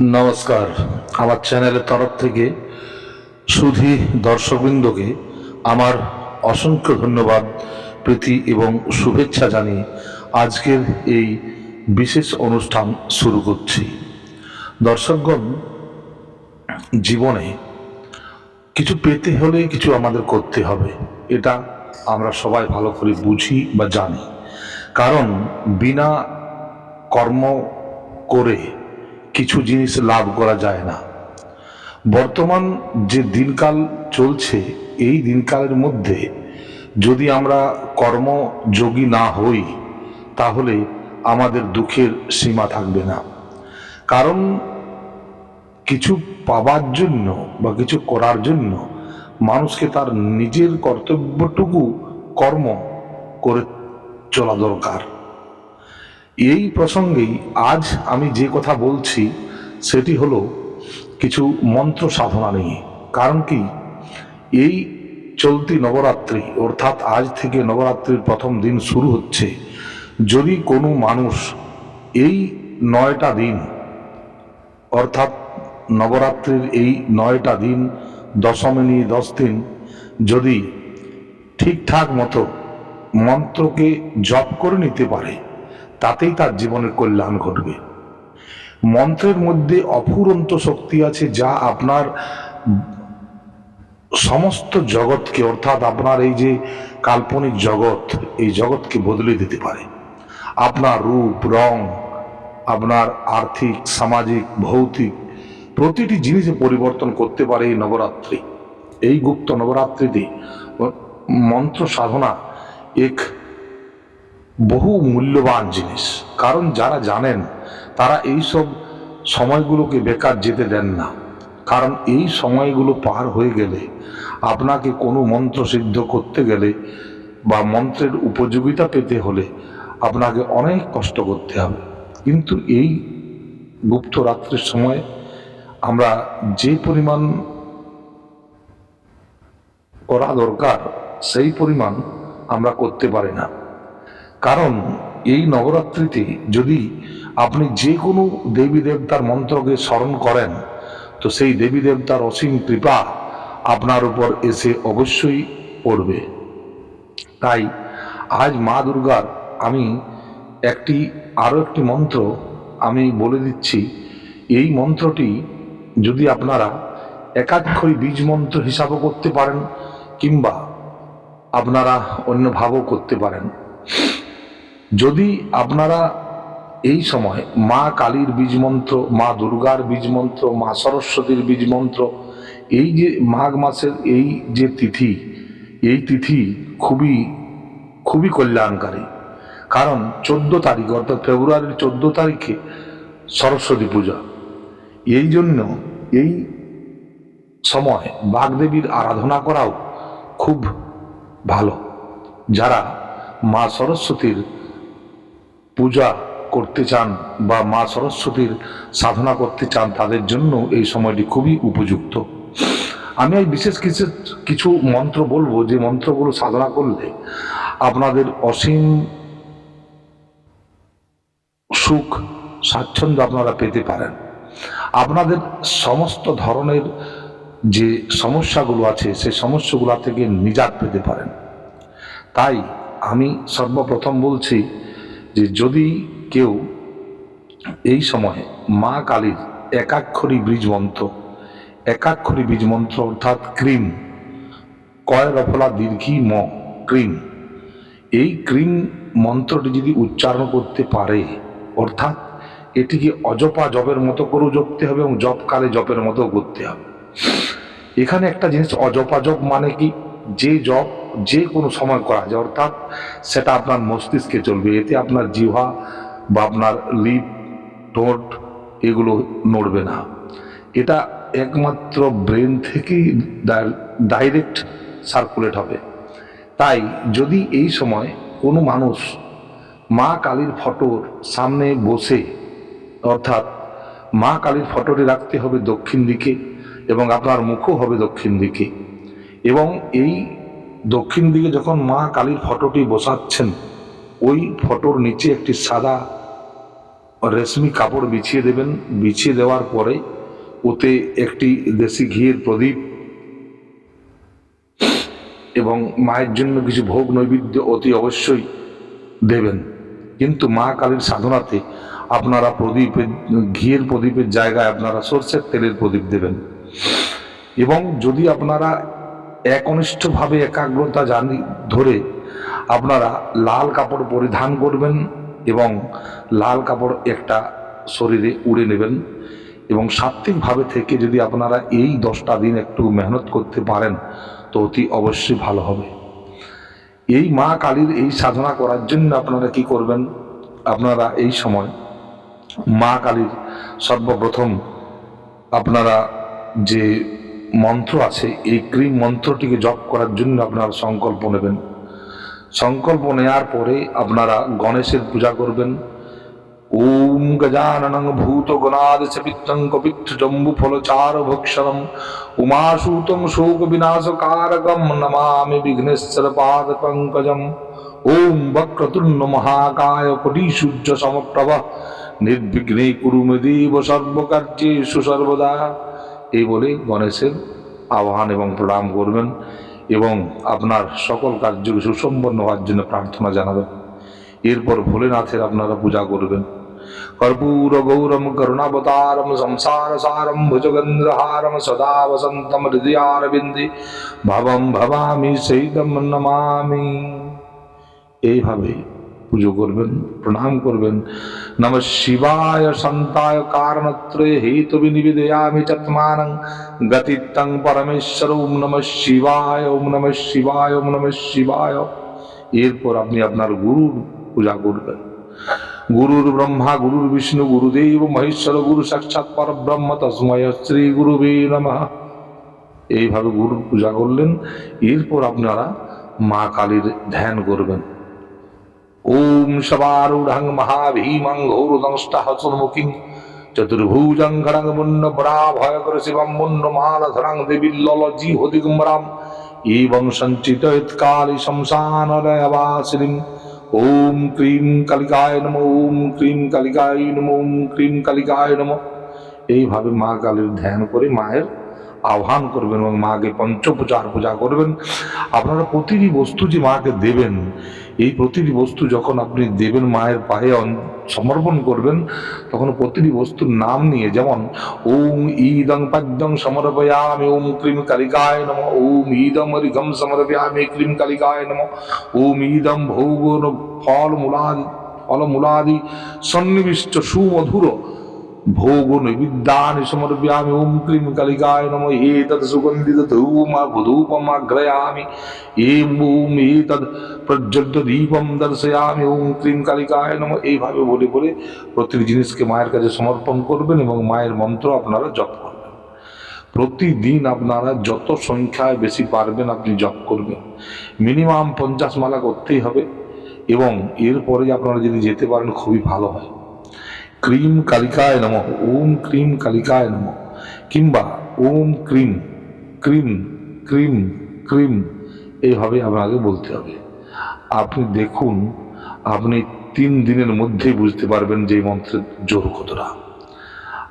নমস্কার। আমার চ্যানেলের তরফ থেকে সুধী দর্শকবৃন্দকে আমার অসংখ্য ধন্যবাদ, প্রীতি এবং শুভেচ্ছা জানিয়ে আজকের এই বিশেষ অনুষ্ঠান শুরু করছি। দর্শকগণ, জীবনে কিছু পেতে হলে কিছু আমাদের করতে হবে, এটা আমরা সবাই ভালো করে বুঝি বা জানি। কারণ বিনা কর্ম করে কিছু জিনিস লাভ করা যায় না। বর্তমান যে দিনকাল চলছে, এই দিনকালের মধ্যে যদি আমরা কর্মযোগী না হই, তাহলে আমাদের দুঃখের সীমা থাকবে না। কারণ কিছু পাবার জন্য বা কিছু করার জন্য মানুষকে তার নিজের কর্তব্যটুকু কর্ম করে চলা দরকার। এই প্রসঙ্গেই আজ আমি যে কথা বলছি, সেটি হলো কিছু মন্ত্র সাধনা নিয়ে। কারণ কি? এই চলতি নবরাত্রি, অর্থাৎ আজ থেকে নবরাত্রির প্রথম দিন শুরু হচ্ছে। যদি কোনো মানুষ এই নয়টা দিন, অর্থাৎ নবরাত্রির এই নয়টা দিন দশমিনী দশ দিন, যদি ঠিকঠাক মতো মন্ত্রকে জপ করে নিতে পারে তাতেই তার জীবনের কল্যাণ ঘটবে। মন্ত্রের মধ্যে অফুরন্ত শক্তি আছে যা আপনার সমস্ত জগৎকে, অর্থাৎ আপনার এই যে কাল্পনিক জগৎ, এই জগৎকে বদলে দিতে পারে। আপনার রূপ, রং, আপনার আর্থিক, সামাজিক, ভৌতিক প্রতিটি জিনিসে পরিবর্তন করতে পারে এই নবরাত্রি। এই গুপ্ত নবরাত্রিতে মন্ত্র সাধনা এক বহু মূল্যবান জিনিস। কারণ যারা জানেন, তারা এই সব সময়গুলোকে বেকার যেতে দেন না। কারণ এই সময়গুলো পার হয়ে গেলে, আপনাকে কোনো মন্ত্র সিদ্ধ করতে গেলে বা মন্ত্রের উপযোগিতা পেতে হলে আপনাকে অনেক কষ্ট করতে হবে। কিন্তু এই গুপ্ত রাত্রির সময় আমরা যে পরিমাণ করা দরকার, সেই পরিমাণ আমরা করতে পারি না। কারণ এই নবরাত্রিতে যদি আপনি যে কোনো দেবী দেবতার মন্ত্রকে স্মরণ করেন, তো সেই দেবী দেবতার অসীম কৃপা আপনার উপর এসে অবশ্যই পড়বে। তাই আজ মা দুর্গার আমি একটি, আরও একটি মন্ত্র আমি বলে দিচ্ছি। এই মন্ত্রটি যদি আপনারা একাক্ষরী বীজ মন্ত্র হিসাবও করতে পারেন, কিংবা আপনারা অন্যভাবেও করতে পারেন। যদি আপনারা এই সময় মা কালীর বীজ মন্ত্র, মা দুর্গার বীজ মন্ত্র, মা সরস্বতীর বীজ মন্ত্র, এই যে মাঘ মাসের এই যে তিথি, এই তিথি খুবই খুবই কল্যাণকারী। কারণ চোদ্দ তারিখ অর্থাৎ ফেব্রুয়ারির চোদ্দ তারিখে সরস্বতী পূজা। এই জন্য এই সময় বাগদেবীর আরাধনা করাও খুব ভালো। যারা মা সরস্বতীর পূজা করতে চান বা মা সরস্বতীর সাধনা করতে চান তাদের জন্য এই সময়টি খুবই উপযুক্ত। আমি এই বিশেষ কিছু কিছু মন্ত্র বলব, যে মন্ত্রগুলো সাধনা করলে আপনাদের অসীম সুখ, স্বাচ্ছন্দ্য আপনারা পেতে পারেন। আপনাদের সমস্ত ধরনের যে সমস্যাগুলো আছে সেই সমস্যাগুলো থেকে নিজাত পেতে পারেন। তাই আমি সর্বপ্রথম বলছি যে যদি কেউ এই সময়ে মা কালীর একাক্ষরী বীজ মন্ত্র একাক্ষরী বীজ মন্ত্র অর্থাৎ ক্রিম, কয় রফলা দীর্ঘি ম, ক্রিম, এই ক্রিম মন্ত্রটি যদি উচ্চারণ করতে পারে, অর্থাৎ এটিকে অজপা জপের মতো করেও জপতে হবে এবং জপকালে জপের মতো করতে হবে। এখানে একটা জিনিস, অজপা জপ মানে কি? যে জপ যে কোনো সময় করা যায়, অর্থাৎ সেটা আপনার মস্তিষ্কে চলবে। এতে আপনার জিহ্বা বা আপনার লিপ, ঠোঁট এগুলো নড়বে না। এটা একমাত্র ব্রেন থেকেই ডাইরেক্ট সার্কুলেট হবে। তাই যদি এই সময় কোনো মানুষ মা কালীর ফটোর সামনে বসে, অর্থাৎ মা কালীর ফটোটি রাখতে হবে দক্ষিণ দিকে এবং আপনার মুখও হবে দক্ষিণ দিকে এবং এই দক্ষিণ দিকে যখন মা কালীর ফটোটি বসাচ্ছেন, ওই ফটোর নিচে একটি সাদা রেশমি কাপড় বিছিয়ে দেবেন। বিছিয়ে দেওয়ার পরে ওতে একটি দেশি ঘিয়ের প্রদীপ এবং মায়ের জন্য কিছু ভোগ নৈবেদ্য অতি অবশ্যই দেবেন। কিন্তু মা কালীর সাধনাতে আপনারা প্রদীপের, ঘিয়ের প্রদীপের জায়গায় আপনারা সর্ষের তেলের প্রদীপ দেবেন। এবং যদি আপনারা একনিষ্ঠভাবে একাগ্রতা জানি, ধরে আপনারা লাল কাপড় পরিধান করবেন এবং লাল কাপড় একটা শরীরে উড়ে নেবেন এবং সাত্বিকভাবে থেকে যদি আপনারা এই দশটা দিন একটু মেহনত করতে পারেন, তো অতি অবশ্যই ভালো হবে। এই মা কালীর এই সাধনা করার জন্য আপনারা কি করবেন? আপনারা এই সময় মা কালীর সর্বপ্রথম আপনারা যে মন্ত্র আছে, এই ক্রিম মন্ত্রটিকে জপ করার জন্য আপনারা সংকল্প নেবেন। সংকল্প নেওয়ার পরে আপনারা গণেশের পূজা করবেন। ওম গজাননং ভূত গণাদ সপিত্তং কপিত্থ জম্বু ফলচার ভক্ষরম উমাসূতং শোক নমামি বিঘ্নেশ্বর পাদ পঙ্কজম ওম বক্রতুণ্ড মহাকায় কোটি সূর্য সমপ্রভ। নির্বিঘ্নে কুরু দেব সর্বকার্যেষু সর্বদা। এই বলে গণেশের আহ্বান এবং প্রণাম করবেন এবং আপনার সকল কার্য সুসম্পন্ন হওয়ার জন্য প্রার্থনা জানাবেন। এরপর ভোলেনাথের আপনারা পূজা করবেন। কর্পূর গৌরম করুণাবতারম সংসার সারম ভুজগন্ধ্রহারম সদা বসন্তম হৃদয়ারবিন্দে ভবম ভবামি সেইদম নমামি। এইভাবে পুজো করবেন, প্রণাম করবেন। নম শিবায় সন্তায় কারণত্রয় হেতু বিনিবেদয়ামি চত্মানং গতিত্তং পরমেশ্বর ওম নম শিবায়, ওম নম শিবায়, ওম নম শিবায়। এরপর আপনি আপনার গুরুর পূজা করবেন। গুরুর ব্রহ্মা, গুরুর বিষ্ণু, গুরুদেব, মহেশ্বর, গুরু সাক্ষাৎ পরব্রহ্ম তসময় শ্রী গুরুবে নমঃ। এইভাবে গুরুর পূজা করলেন। এরপর আপনারা মা কালীর ধ্যান করবেন। ওম সবারূঢ়ং মহাভীমং ঘোরদংষ্টः সুন্মুখিং চতুর্ভুজং খড়ং মুন্ন পরাভয়কর শিবম মুন্ন মালধরং দেবীল্লল জিহদিগম্বরাম এবং সঞ্চিতৎকালি শমশানলয়বাসিনীম ওম ক্রিম কালিকায় নম ওম ক্রিম কালিকায় নম ওম ক্রিম কালিকায় নম এইভাবে মা কালীর ধ্যান করে মায়ের আহ্বান করবেন এবং মাকে পঞ্চপূজার পূজা করবেন। আপনারা প্রতিটি বস্তু যে মাকে দেবেন, এই প্রতিটি বস্তু যখন আপনি দেবেন মায়ের পায়ে সমর্পণ করবেন, তখন প্রতিটি বস্তুর নাম নিয়ে যেমন, ওম ঈদং পাদ্যং সমর্পয়ামি, ওম ক্রিম কালিকায় নম, ওম ঈদম রিঘম সমর্পয়ামি, ক্রিম কালিকায় নম, ওম ঈদম ভোগ ফল মূলাদি ফলমূলাদি সন্নিবিষ্ট সুমধুর ভোগ নৈবিদ্যানি সমর্পয়ামি, ওম ক্রিম কালিকায় নম, এতৎ সুগন্ধিত ধূমা ধূপমাগ্রয়ামি এম ওম এতৎ প্রজ্বলিত দীপম দর্শয়ামি, ওম ক্রিম কালিকায় নম। এইভাবে বলে বলে প্রতিটি জিনিসকে মায়ের কাছে সমর্পণ করবেন এবং মায়ের মন্ত্র আপনারা জপ করবেন। প্রতিদিন আপনারা যত সংখ্যায় বেশি পারবেন আপনি জপ করবেন। মিনিমাম পঞ্চাশ মালা করতেই হবে এবং এরপরে আপনারা যদি যেতে পারেন, খুবই ভালো হয়। ক্রিম কালিকায় নম। ওম ক্রিম কালিকায় নম। কিংবা ওম ক্রিম ক্রিম ক্রিম ক্রিম, এইভাবে আপনাকে বলতে হবে। আপনি দেখুন, আপনি তিন দিনের মধ্যেই বুঝতে পারবেন যে মন্ত্রের জোর কতটা।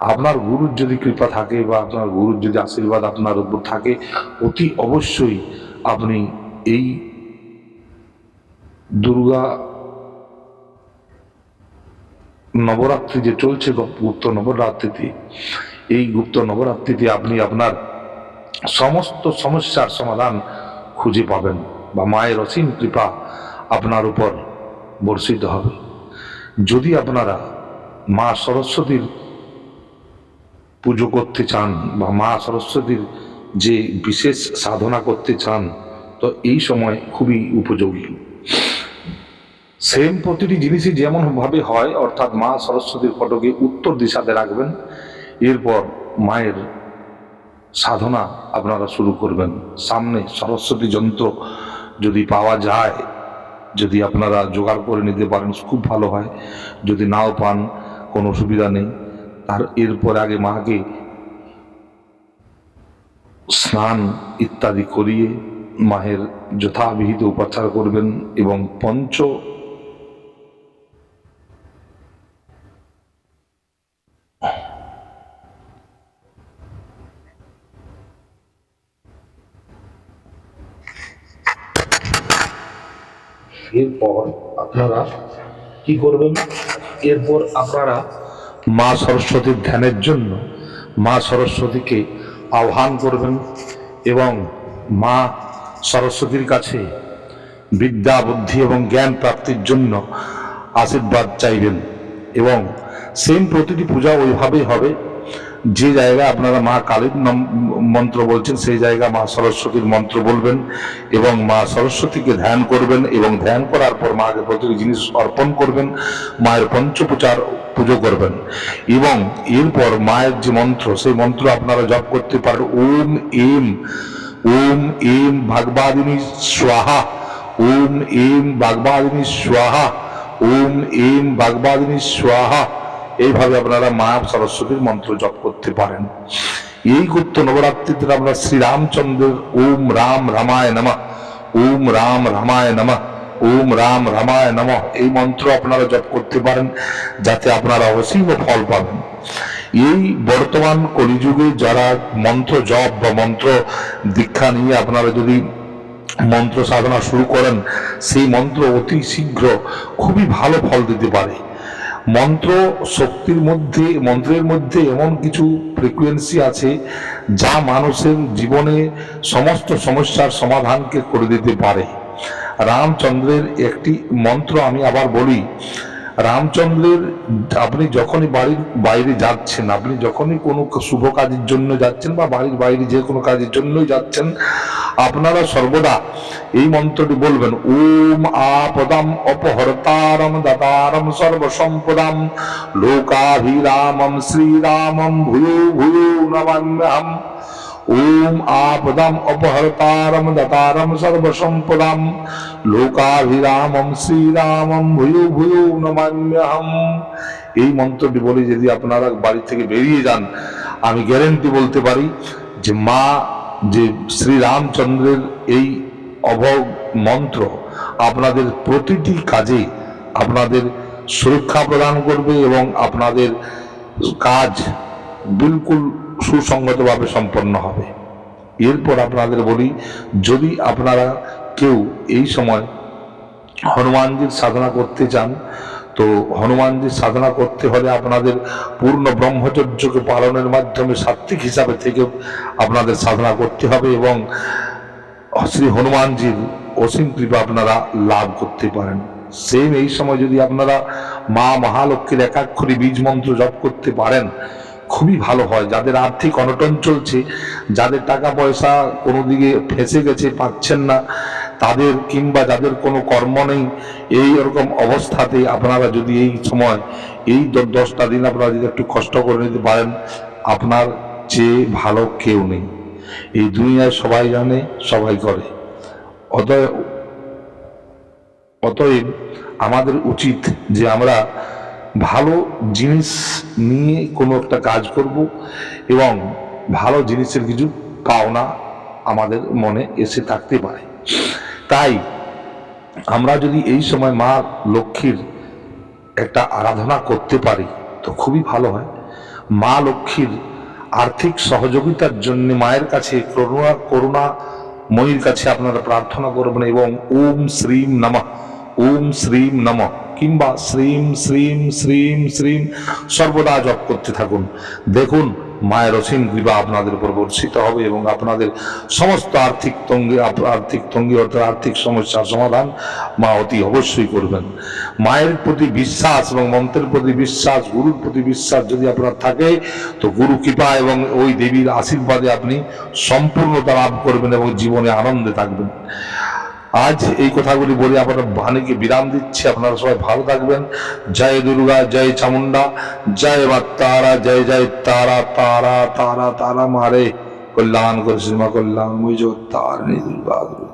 আপনার গুরুর যদি কৃপা থাকে বা আপনার গুরুর যদি আশীর্বাদ আপনার উপর থাকে, অতি অবশ্যই আপনি এই দুর্গা নবরাত্রি যে চলছে গুপ্ত নবরাত্রিতে, এই গুপ্ত নবরাত্রিতে আপনি আপনার সমস্ত সমস্যার সমাধান খুঁজে পাবেন বা মায়ের অসীম কৃপা আপনার উপর বর্ষিত হবে। যদি আপনারা মা সরস্বতীর পুজো করতে চান বা মা সরস্বতীর যে বিশেষ সাধনা করতে চান, তো এই সময় খুবই উপযোগী। সেম প্রতিটি জিনিসই যেমন ভাবে হয়, অর্থাৎ মা সরস্বতীর ফটোকে উত্তর দিশাতে রাখবেন, এরপর মায়ের সাধনা আপনারা শুরু করবেন। সামনে সরস্বতী যন্ত্র যদি পাওয়া যায়, যদি আপনারা জোগাড় করে নিতে পারেন, খুব ভালো হয়। যদি নাও পান, কোনো সুবিধা নেই। তার এরপর আগে মাকে স্নান ইত্যাদি করিয়ে মায়ের যথাবিহিত উপাচার করবেন এবং পঞ্চ এরপর আপনারা কি করবেন? এরপর আপনারা মা সরস্বতীর ধ্যানের জন্য মা সরস্বতীকে আহ্বান করবেন এবং মা সরস্বতীর কাছে বিদ্যা, বুদ্ধি এবং জ্ঞান প্রাপ্তির জন্য আশীর্বাদ চাইবেন এবং সেম প্রতিটি পূজা ওইভাবেই হবে। যে জায়গায় আপনারা মা কালীর মন্ত্র বলছেন, সেই জায়গা মা সরস্বতীর মন্ত্র বলবেন এবং মা সরস্বতীকে ধ্যান করবেন এবং ধ্যান করার পর মাকে প্রতিটি জিনিস অর্পণ করবেন, মায়ের পঞ্চপূজার পুজো করবেন। এবং এরপর মায়ের যে মন্ত্র, সেই মন্ত্র আপনারা জপ করতে পারেন। ওম এম ওম এম ভাগবাদিনী স্বাহা, ওম এম বাগবাদিনী স্বাহা, ওম এম বাগবাদিনী স্বাহা। এইভাবে আপনারা মা সরস্বতীর মন্ত্র জপ করতে পারেন। এই গুপ্ত নবরাত্রিতে আমরা শ্রীরামচন্দ্রের ওম রাম রামায় নমঃ, ওম রাম রামায় নমঃ, ওম রাম রামায় নমঃ এই মন্ত্র আপনারা জপ করতে পারেন, যাতে আপনারা অসীম ফল পাবেন। এই বর্তমান কলিযুগে যারা মন্ত্র জপ বা মন্ত্র দীক্ষা নিয়ে আপনারা যদি মন্ত্র সাধনা শুরু করেন, সেই মন্ত্র অতি শীঘ্র খুবই ভালো ফল দিতে পারে। মন্ত্র শক্তির মধ্যে, মন্ত্রের মধ্যে এমন কিছু ফ্রিকুয়েন্সি আছে যা মানুষের জীবনে সমস্ত সমস্যার সমাধানকে করে দিতে পারে। রামচন্দ্রের একটি মন্ত্র আমি আবার বলি রামচন্দ্রের আপনি যখনই বাড়ির বাইরে যাচ্ছেন, আপনি যখনই কোনো শুভ কাজের জন্য যাচ্ছেন বা বাড়ির বাইরে যে কোনো কাজের জন্যই যাচ্ছেন, আপনারা সর্বদা এই মন্ত্রটি বলবেন, ওম আপদাম অপহরতারম দাতারম সর্বসম্পদাম লোকাভিরামম শ্রীরামম ভূয়ো ভূয়ো নমাম্যহম। ওম আপদাম অপহরতারম দতারম সর্বসম্পদাম লোকাভিরামম শ্রীরামম ভূয়ো ভূয়ো নমাম্যহম এই মন্ত্রটি বলে যদি আপনারা বাড়ি থেকে বেরিয়ে যান, আমি গ্যারেন্টি বলতে পারি যে মা, যে শ্রীরামচন্দ্রের এই অভব মন্ত্র আপনাদের প্রতিটি কাজে আপনাদের সুরক্ষা প্রদান করবে এবং আপনাদের কাজ বিলকুল সুসংগতভাবে সম্পন্ন হবে। এরপর আপনাদের বলি, যদি আপনারা কেউ এই সময় হনুমানজির সাধনা করতে চান, তো হনুমানজির সাধনা করতে হলে আপনাদের পূর্ণ ব্রহ্মচর্যকে পালনের মাধ্যমে সাত্বিক হিসাবে থেকে আপনাদের সাধনা করতে হবে এবং শ্রী হনুমানজির অসীম কৃপা আপনারা লাভ করতে পারেন। সেম এই সময় যদি আপনারা মা মহালক্ষ্মীর একাক্ষরী বীজ মন্ত্র জপ করতে পারেন খুবই ভালো হয়। যাদের আর্থিক অনটন চলছে, যাদের টাকা পয়সা কোনো দিকে ফেসে গেছে, পাচ্ছেন না, তাদের কিংবা যাদের কোনো কর্ম নেই, এই রকম অবস্থাতে আপনারা যদি এই সময়, এই দশটা দিন আপনারা যদি একটু কষ্ট করে নিতে পারেন, আপনার চেয়ে ভালো কেউ নেই। এই দুনিয়ায় সবাই জানে, সবাই করে। অতএব অতএব আমাদের উচিত যে আমরা ভালো জিনিস নিয়ে কোনো একটা কাজ করব এবং ভালো জিনিসের কিছু পাওনা আমাদের মনে এসে থাকতে পারে। তাই আমরা যদি এই সময় মা লক্ষ্মীর একটা আরাধনা করতে পারি, তো খুবই ভালো হয়। মা লক্ষ্মীর আর্থিক সহযোগিতার জন্য মায়ের কাছে করুণা করুণা, ময়ীর কাছে আপনারা প্রার্থনা করবেন এবং ওম শ্রীম নমঃ, ওম শ্রীম নমঃ। কিংবা শ্রীম শ্রীম শ্রীম শ্রীম, সর্বদা জপ করতে থাকুন। দেখুন, মায়ের অসীম কৃপা আপনাদের উপর বর্ষিত হবে এবং আপনাদের সমস্ত আর্থিক তঙ্গি আর্থিক তঙ্গি অর্থাৎ আর্থিক সমস্যার সমাধান মা অতি অবশ্যই করবেন। মায়ের প্রতি বিশ্বাস এবং মন্ত্রের প্রতি বিশ্বাস, গুরুর প্রতি বিশ্বাস যদি আপনার থাকে, তো গুরু কৃপা এবং ওই দেবীর আশীর্বাদে আপনি সম্পূর্ণতা লাভ করবেন এবং জীবনে আনন্দে থাকবেন। আজ এই কথাগুলি বলে আপনার বাণীকে বিরাম দিচ্ছি। আপনারা সবাই ভালো থাকবেন। জয় দুর্গা, জয় চামুন্ডা জয় বা তারা, জয় জয় তারা তারা তারা তারা মারে। কল্যাণ করে শ্রীমা কল্যাণ মুই তার দুর্গা দুর্গা।